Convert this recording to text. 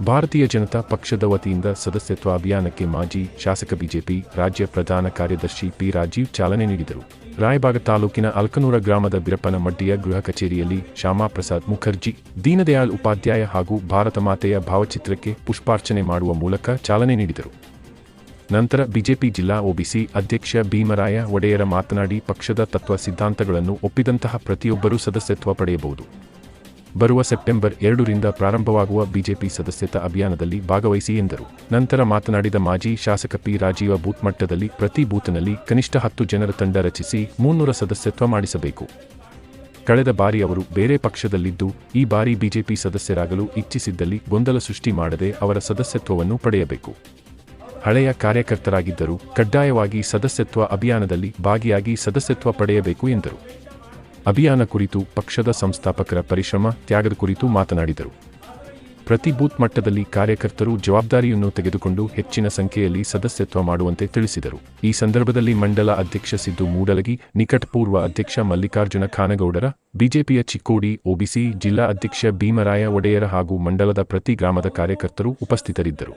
ಭಾರತೀಯ ಜನತಾ ಪಕ್ಷದ ವತಿಯಿಂದ ಸದಸ್ಯತ್ವ ಅಭಿಯಾನಕ್ಕೆ ಮಾಜಿ ಶಾಸಕ ಬಿಜೆಪಿ ರಾಜ್ಯ ಪ್ರಧಾನ ಕಾರ್ಯದರ್ಶಿ ಪಿ ರಾಜೀವ್ ಚಾಲನೆ ನೀಡಿದರು. ರಾಯಬಾಗ ತಾಲೂಕಿನ ಅಲ್ಕನೂರ ಗ್ರಾಮದ ಬಿರಪ್ಪನ ಮಡ್ಡಿಯ ಗೃಹ ಕಚೇರಿಯಲ್ಲಿ ಶ್ಯಾಮಾ ಪ್ರಸಾದ್ ಮುಖರ್ಜಿ, ದೀನದಯಾಳ್ ಉಪಾಧ್ಯಾಯ ಹಾಗೂ ಭಾರತ ಮಾತೆಯ ಭಾವಚಿತ್ರಕ್ಕೆ ಪುಷ್ಪಾರ್ಚನೆ ಮಾಡುವ ಮೂಲಕ ಚಾಲನೆ ನೀಡಿದರು. ನಂತರ ಬಿಜೆಪಿ ಜಿಲ್ಲಾ ಒಬಿಸಿ ಅಧ್ಯಕ್ಷ ಭೀಮರಾಯ ಒಡೆಯರ ಮಾತನಾಡಿ ಪಕ್ಷದ ತತ್ವ ಸಿದ್ಧಾಂತಗಳನ್ನು ಒಪ್ಪಿದಂತಹ ಪ್ರತಿಯೊಬ್ಬರೂ ಸದಸ್ಯತ್ವ ಪಡೆಯಬಹುದು. ಬರುವ ಸೆಪ್ಟೆಂಬರ್ ಎರಡರಿಂದ ಪ್ರಾರಂಭವಾಗುವ ಬಿಜೆಪಿ ಸದಸ್ಯತಾ ಅಭಿಯಾನದಲ್ಲಿ ಭಾಗವಹಿಸಿ ಎಂದರು. ನಂತರ ಮಾತನಾಡಿದ ಮಾಜಿ ಶಾಸಕ ಪಿ ರಾಜೀವ ಬೂತ್ ಮಟ್ಟದಲ್ಲಿ ಪ್ರತಿ ಬೂತ್ನಲ್ಲಿ ಕನಿಷ್ಠ ಹತ್ತು ಜನರ ತಂಡ ರಚಿಸಿ ಮುನ್ನೂರ ಸದಸ್ಯತ್ವ ಮಾಡಿಸಬೇಕು. ಕಳೆದ ಬಾರಿ ಅವರು ಬೇರೆ ಪಕ್ಷದಲ್ಲಿದ್ದು, ಈ ಬಾರಿ ಬಿಜೆಪಿ ಸದಸ್ಯರಾಗಲು ಇಚ್ಛಿಸಿದ್ದಲ್ಲಿ ಗೊಂದಲ ಸೃಷ್ಟಿ ಮಾಡದೆ ಅವರ ಸದಸ್ಯತ್ವವನ್ನು ಪಡೆಯಬೇಕು. ಹಳೆಯ ಕಾರ್ಯಕರ್ತರಾಗಿದ್ದರೂ ಕಡ್ಡಾಯವಾಗಿ ಸದಸ್ಯತ್ವ ಅಭಿಯಾನದಲ್ಲಿ ಭಾಗಿಯಾಗಿ ಸದಸ್ಯತ್ವ ಪಡೆಯಬೇಕು ಎಂದರು. ಅಭಿಯಾನ ಕುರಿತು ಪಕ್ಷದ ಸಂಸ್ಥಾಪಕರ ಪರಿಶ್ರಮ, ತ್ಯಾಗದ ಕುರಿತು ಮಾತನಾಡಿದರು. ಪ್ರತಿ ಬೂತ್ ಮಟ್ಟದಲ್ಲಿ ಕಾರ್ಯಕರ್ತರು ಜವಾಬ್ದಾರಿಯನ್ನು ತೆಗೆದುಕೊಂಡು ಹೆಚ್ಚಿನ ಸಂಖ್ಯೆಯಲ್ಲಿ ಸದಸ್ಯತ್ವ ಮಾಡುವಂತೆ ತಿಳಿಸಿದರು. ಈ ಸಂದರ್ಭದಲ್ಲಿ ಮಂಡಲ ಅಧ್ಯಕ್ಷ ಸಿದ್ದು ಮೂಡಲಗಿ, ನಿಕಟಪೂರ್ವ ಅಧ್ಯಕ್ಷ ಮಲ್ಲಿಕಾರ್ಜುನ ಖಾನಗೌಡರ, ಬಿಜೆಪಿಯ ಚಿಕ್ಕೋಡಿ ಒಬಿಸಿ ಜಿಲ್ಲಾ ಅಧ್ಯಕ್ಷ ಭೀಮರಾಯ ಒಡೆಯರ ಹಾಗೂ ಮಂಡಲದ ಪ್ರತಿ ಗ್ರಾಮದ ಕಾರ್ಯಕರ್ತರು ಉಪಸ್ಥಿತರಿದ್ದರು.